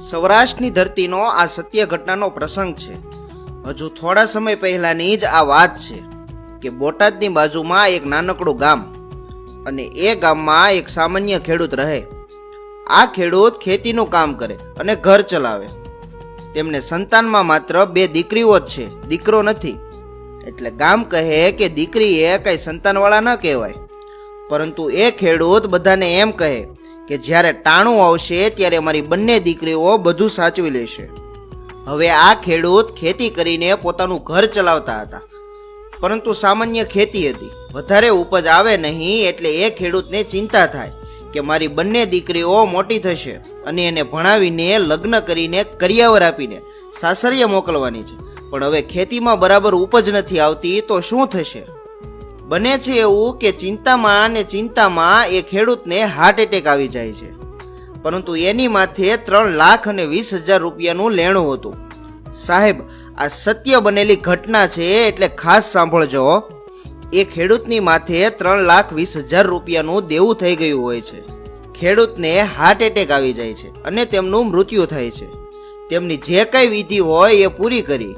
સૌરાષ્ટ્રની ધરતીનો આ સત્ય ઘટનાનો પ્રસંગ છે. હજુ થોડા સમય પહેલાની જ આ વાત છે કે બોટાદની બાજુમાં એક નાનકડું ગામ અને એ ગામમાં એક સામાન્ય ખેડૂત રહે. આ ખેડૂત ખેતીનું કામ કરે અને ઘર ચલાવે. તેમને સંતાનમાં માત્ર બે દીકરીઓ જ છે, દીકરો નથી. એટલે ગામ કહે કે દીકરી એ કઈ સંતાનવાળા ન કહેવાય. પરંતુ એ ખેડૂત બધાને એમ કહે કે જ્યારે ટાણું આવશે, ત્યારે મારી બંને દીકરીઓ બધું સાચવી લેશે. હવે આ ખેડૂત ખેતી કરીને પોતાનું ઘર ચલાવતા હતા. પરંતુ સામાન્ય ખેતી હતી. વધારે ઉપજ આવે નહીં એટલે એ ખેડૂતને ચિંતા થાય કે મારી બંને દીકરીઓ મોટી થશે અને એને ભણાવીને લગ્ન કરીને કરિયાવર આપીને સાસરીએ મોકલવાની છે. પણ હવે ખેતીમાં બરાબર ઉપજ નથી આવતી તો શું થશે? બને છે એવું કે ચિંતામાં ને ચિંતામાં એ ખેડૂતને હાર્ટ એટેક આવી જાય છે. પરંતુ એની માથે ત્રણ લાખ અને વીસ હજાર રૂપિયાનું લેણું હતું. સાહેબ, આ સત્ય બનેલી ઘટના છે એટલે ખાસ સાંભળજો. એ ખેડૂતની માથે ત્રણ લાખ વીસ હજાર રૂપિયાનું દેવું થઈ ગયું હોય છે. ખેડૂતને હાર્ટ એટેક આવી જાય છે અને તેમનું મૃત્યુ થાય છે. તેમની જે કાંઈ વિધિ હોય એ પૂરી કરી.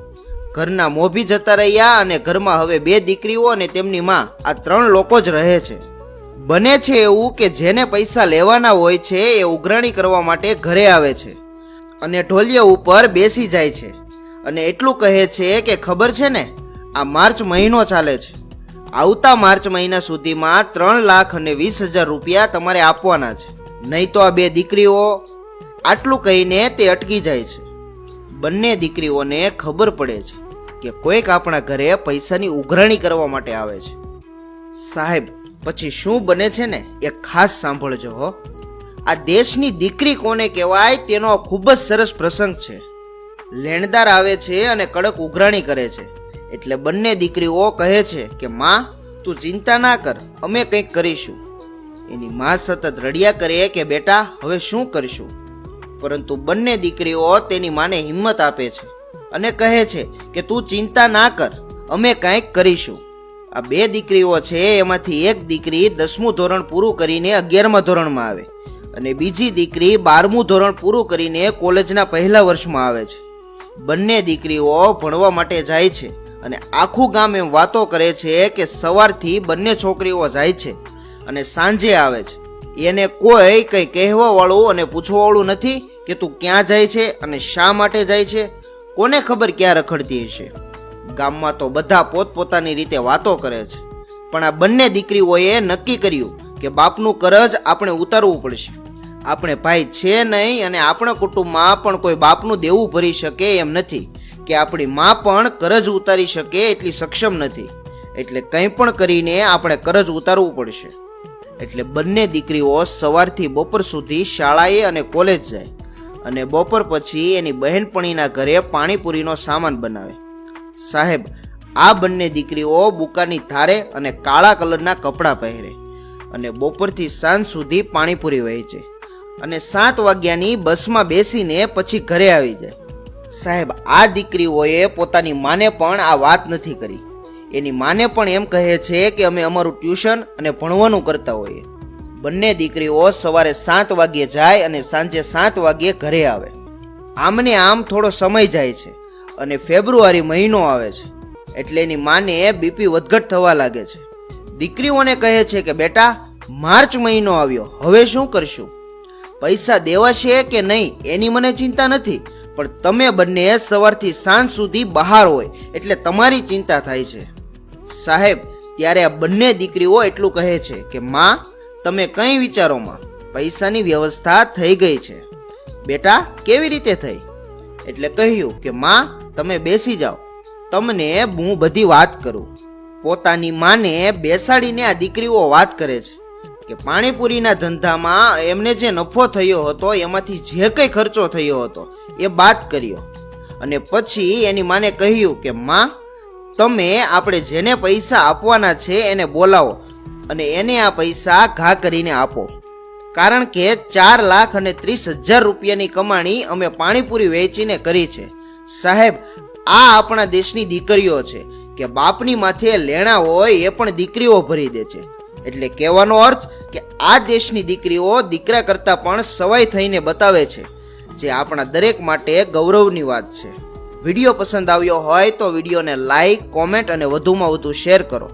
ઘરના મોભી જતા રહ્યા અને ઘરમાં હવે બે દીકરીઓ અને તેમની માં. આ ત્રણ લોકો જ રહે છે. બને છે એવું કે જેને પૈસા લેવાના હોય છે એ ઉઘરાણી કરવા માટે ઘરે આવે છે અને ઢોલિયા ઉપર બેસી જાય છે. અને એટલું કહે છે કે ખબર છે ને, આ માર્ચ મહિનો ચાલે છે. આવતા માર્ચ મહિના સુધીમાં ત્રણ લાખ અને વીસ હજાર રૂપિયા તમારે આપવાના છે. નહીં તો આ બે દીકરીઓ, આટલું કહીને તે અટકી જાય છે. બંને દીકરીઓને ખબર પડે છે. કે કોઈક આપણા ઘરે પૈસાની ઉઘરાણી કરવા માટે આવે છે. સાહેબ, પછી શું બને છે ને? એ ખાસ સાંભળજો હો. આ દેશની દીકરી કોને કહેવાય તેનો ખૂબ જ સરસ પ્રસંગ છે. લેણદાર આવે છે અને કડક ઉઘરાણી કરે છે. એટલે બંને દીકરીઓ કહે છે કે, માં, તું ચિંતા ના કર, અમે કંઈક કરીશું. એની માં સતત રડિયા કરે કે, બેટા, હવે શું કરશું? પરંતુ બંને દીકરીઓ તેની માને હિંમત આપે છે. અને કહે છે કે તું ચિંતા ના કર, અમે કંઈક કરીશું. આ બે દીકરીઓ છે, એમાંથી એક દીકરી દસમું ધોરણ પૂરું કરીને અગિયારમા ધોરણમાં આવે અને બીજી દીકરી બારમું ધોરણ પૂરું કરીને કોલેજના પહેલા વર્ષમાં આવે છે. બંને દીકરીઓ ભણવા માટે જાય છે અને આખું ગામ એમ વાતો કરે છે કે સવારથી બંને છોકરીઓ જાય છે અને સાંજે આવે છે. એને કોઈ કંઈ કહેવાવાળું અને પૂછવાવાળું નથી કે તું ક્યાં જાય છે અને શા માટે જાય છે કોને ખબર ક્યાં રખડતી હશે? ગામમાં તો બધા પોતપોતાની રીતે વાતો કરે છે. પણ આ બંને દીકરીઓએ નક્કી કર્યું કે બાપનું કરજ આપણે ઉતારવું પડશે. આપણે ભાઈ છે નહીં અને આપણા કુટુંબમાં પણ કોઈ બાપનું દેવું ભરી શકે એમ નથી કે આપણી મા પણ કરજ ઉતારી શકે એટલી સક્ષમ નથી. એટલે કંઈ પણ કરીને આપણે કરજ ઉતારવું પડશે. એટલે બંને દીકરીઓ સવારથી બપોર સુધી શાળાએ અને કોલેજ જાય. અને બપોર પછી એની બહેનપણીના ઘરે પાણીપુરીનો સામાન બનાવે. સાહેબ, આ બંને દીકરીઓ બુકાની ધારે અને કાળા કલરના કપડાં પહેરે અને બપોરથી સાંજ સુધી પાણીપુરી વહેંચે અને સાત વાગ્યાની બસમાં બેસીને પછી ઘરે આવી જાય. સાહેબ, આ દીકરીઓએ પોતાની માને પણ આ વાત નથી કરી. એની માને પણ એમ કહે છે કે અમે અમારું ટ્યુશન અને ભણવાનું કરતા હોઈએ. બંને દીકરીઓ સવારે સાત વાગ્યે જાય અને સાંજે સાત વાગ્યે ઘરે આવે. આમને આમ થોડો સમય જાય છે અને ફેબ્રુઆરી મહિનો આવે છે. એટલે એની માને બીપી વધઘટ થવા લાગે છે. દીકરીઓને કહે છે કે, બેટા, માર્ચ મહિનો આવ્યો. હવે શું કરશું? પૈસા દેવાશે કે નહીં, એની મને ચિંતા નથી. પણ તમે બંને સવારથી સાંજ સુધી બહાર હોય, એટલે તમારી ચિંતા થાય છે. સાહેબ, ત્યારે આ બંને દીકરીઓ એટલું કહે છે કે, માં તમે કંઈ વિચારોમાં પૈસાની વ્યવસ્થા થઈ ગઈ છે? બેટા, કેવી રીતે થઈ? એટલે કહ્યું કે, માં, તમે બેસી જાઓ. તમને હું બધી વાત કરું. પોતાની માને બેસાડીને આ દીકરીઓ વાત કરે છે કે, પાણીપુરીના ધંધામાં એમને જે નફો થયો હતો, એમાંથી જે કંઈ ખર્ચો થયો હતો, એ બાદ કર્યો. અને પછી એની માને કહ્યું કે, માં, તમે આપણે જેને પૈસા આપવાના છે એને બોલાવો. અને એને આ પૈસા ઘા કરીને આપો. કારણ કે ચાર લાખ અને ત્રીસ હજાર રૂપિયાની કમાણી અમે પાણીપુરી વેચીને કરી છે. સાહેબ, આ આપણા દેશની દીકરીઓ છે કે બાપની માથે લેણા હોય એ પણ દીકરીઓ ભરી દે છે. એટલે કહેવાનો અર્થ કે આ દેશની દીકરીઓ દીકરા કરતાં પણ સવાઈ થઈને બતાવે છે, જે આપણા દરેક માટે ગૌરવની વાત છે. વીડિયો પસંદ આવ્યો હોય તો વિડીયોને લાઈક, કોમેન્ટ અને વધુમાં વધુ શેર કરો.